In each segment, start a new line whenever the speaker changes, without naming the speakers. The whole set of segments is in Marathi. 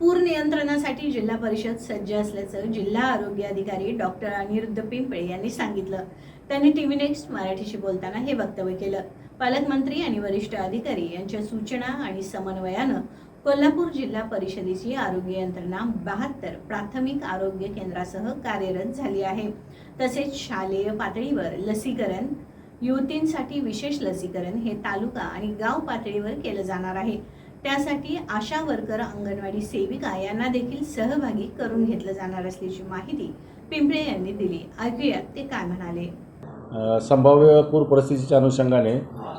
पूर नियंत्रणासाठी जिल्हा परिषद सज्ज असल्याचं जिल्हा आरोग्य अधिकारी डॉक्टर अनिरुद्ध पिंपळे यांनी सांगितलं. त्यांनी टीव्ही नेक्स्ट मराठीशी बोलताना हे वक्तव्य केलं. पालकमंत्री आणि वरिष्ठ अधिकारी यांच्या सूचना आणि समन्वयानं कोल्हापूर जिल्हा परिषदेची आरोग्य यंत्रणा बहात्तर प्राथमिक आरोग्य केंद्रासह कार्यरत झाली आहे. तसेच शालेय पातळीवर लसीकरण युवतींसाठी विशेष लसीकरण हे तालुका आणि गाव पातळीवर केलं जाणार आहे. त्यासाठी आशा वर्कर अंगणवाडी सेविका यांना देखील सहभागी करून घेतलं जाणार असल्याची माहिती पिंपळे यांनी दिली. ऐकूयात ते काय म्हणाले.
संभाव्य पूर परिस्थितीच्या अनुषंगाने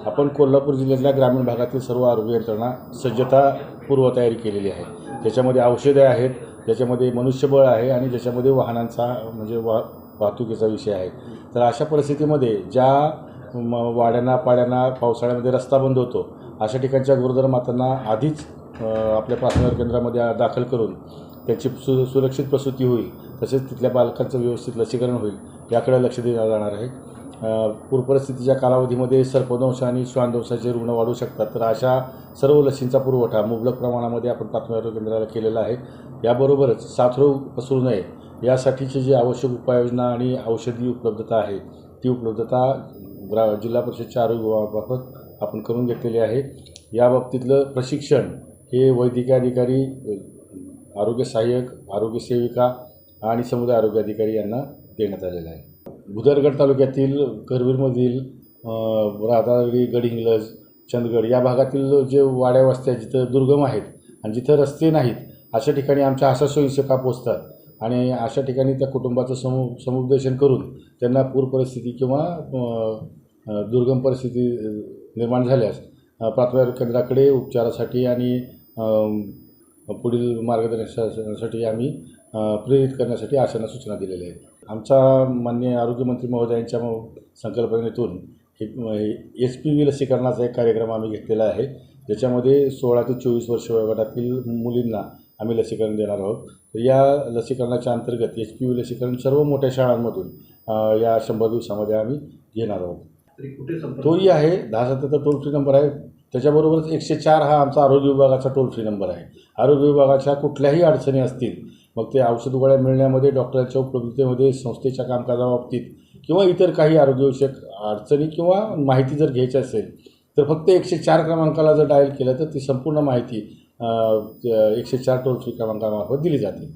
आपण कोल्हापूर जिल्ह्यातल्या ग्रामीण भागातील सर्व आरोग्य यंत्रणा सज्जता पूर्वतयारी केलेली आहे. त्याच्यामध्ये औषधे आहेत त्याच्यामध्ये मनुष्यबळ आहे आणि ज्याच्यामध्ये वाहनांचा म्हणजे वा वाहतुकीचा विषय आहे. तर अशा परिस्थितीमध्ये ज्या म, वाड्यांना पाड्यांना पावसाळ्यामध्ये रस्ता बंद होतो अशा ठिकाणच्या गरोदर मातांना आधीच आपल्या प्राथमिक केंद्रामध्ये दाखल करून त्याची सु सुरक्षित प्रसूती होईल तसेच तिथल्या बालकांचं व्यवस्थित लसीकरण होईल याकडे लक्ष दिलं जाणार आहे. पूरपरिस्थितीच्या कालावधीमध्ये सर्पदंश आणि श्वानदंशाचे रुग्ण वाढू शकतात तर अशा सर्व लसींचा पुरवठा मुबलक प्रमाणामध्ये आपण प्राथमिक आरोग्य केंद्राला केलेला आहे. याबरोबरच साथरोग पसरू नये यासाठीची जी आवश्यक उपाययोजना आणि औषधी उपलब्धता आहे ती उपलब्धता ग्रा जिल्हा परिषदच्या आरोग्य विभागामार्फत आपण करून घेतलेले आहे. याबाबतीतलं प्रशिक्षण हे वैद्यकीय अधिकारी आरोग्य सहाय्यक आरोग्य सेविका आणि समुदाय आरोग्य अधिकारी यांना देण्यात आलेलं आहे. भुदरगड तालुक्यातील करवीरमधील राधागडी गडहिंग्लज चंदगड या भागातील जे वाड्या वस्त्या जिथं दुर्गम आहेत आणि जिथं रस्ते नाहीत अशा ठिकाणी आमच्या आशा स्वयंसेवका पोचतात आणि अशा ठिकाणी त्या कुटुंबाचं समु समुपदेशन करून त्यांना पूर परिस्थिती किंवा दुर्गम परिस्थिती निर्माण झाल्यास प्राथमिक केंद्राकडे उपचारासाठी आणि पुढील मार्गदर्शनासाठी आम्ही प्रेरित करण्यासाठी आशांना सूचना दिलेल्या आहेत. आमच्या माननीय आरोग्यमंत्री महोदयांच्या म- संकल्पनेतून हे एच पी व्ही लसीकरणाचा एक कार्यक्रम आम्ही घेतलेला आहे. ज्याच्यामध्ये सोळा ते चोवीस वर्ष वयोगटातील मुलींना आम्ही लसीकरण देणार आहोत. तर या लसीकरणाच्या अंतर्गत एच पी व्ही लसीकरण सर्व मोठ्या शाळांमधून या शंभर दिवसामध्ये आम्ही घेणार आहोत.
तरी कुठे संपर्क
तोही आहे. दहा सत्तर टोल फ्री नंबर आहे. त्याच्याबरोबरच एकशे चार हा आमचा आरोग्य विभागाचा टोल फ्री नंबर आहे. आरोग्य विभागाच्या कुठल्याही अडचणी असतील मग ते औषध गोळ्या मिळण्यामध्ये डॉक्टरांच्या उपलब्धतेमध्ये संस्थेच्या कामकाजाबाबतीत किंवा इतर काही आरोग्यविषयक अडचणी किंवा माहिती जर घ्यायची असेल तर फक्त एकशे चार क्रमांकाला जर डायल केलं तर ती संपूर्ण माहिती एकशे चार टोल फ्री क्रमांकामार्फत दिली जाते.